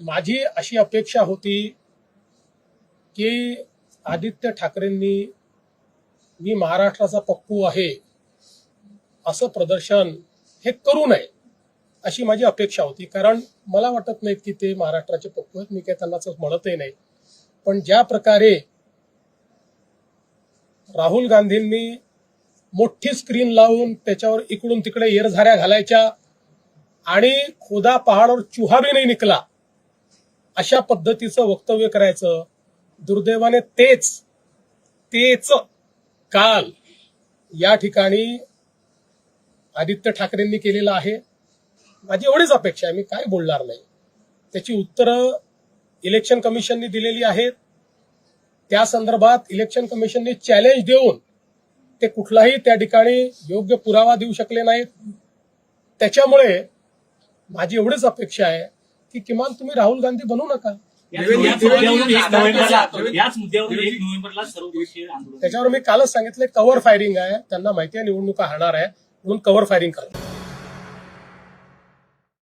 माझी अशी अपेक्षा होती की आदित्य ठाकरेंनी मी महाराष्ट्राचा पप्पू आहे असं प्रदर्शन हे करू नये अशी माझी अपेक्षा होती. कारण मला वाटत नाहीत की ते महाराष्ट्राचे पप्पू आहेत. मी काही त्यांना म्हणतही नाही. पण ज्या प्रकारे राहुल गांधींनी मोठी स्क्रीन लावून त्याच्यावर इकडून तिकडे येरझाऱ्या घालायच्या आणि खोदा पहाडवर चुहा बी नाही निकला अशा पद्धतीचं वक्तव्य करायचं? दुर्दैवाने तेच तेच काल या ठिकाणी आदित्य ठाकरेंनी केलेलं आहे. माझी एवढीच अपेक्षा आहे मी काय बोलणार नाही. त्याची उत्तरं इलेक्शन कमिशननी दिलेली आहेत. त्या संदर्भात इलेक्शन कमिशनने चॅलेंज देऊन ते कुठलाही त्या ठिकाणी योग्य पुरावा देऊ शकले नाहीत. त्याच्यामुळे माझी एवढीच अपेक्षा आहे की किमान तुम्ही राहुल गांधी बनू नका. याच देवेंद्र- याच मुद्द्यावरून एक देवेंद्र- नोव्हेंबरला देवेंद्र- याच मुद्द्यावरून एक नोव्हेंबरला सर्वपक्षीय आंदोलन त्याच्यावर मी कालच सांगितलं कव्हर फायरिंग आहे. त्यांना माहिती आहे निवडणुका हाणार आहे. म्हणून कव्हर फायरिंग करा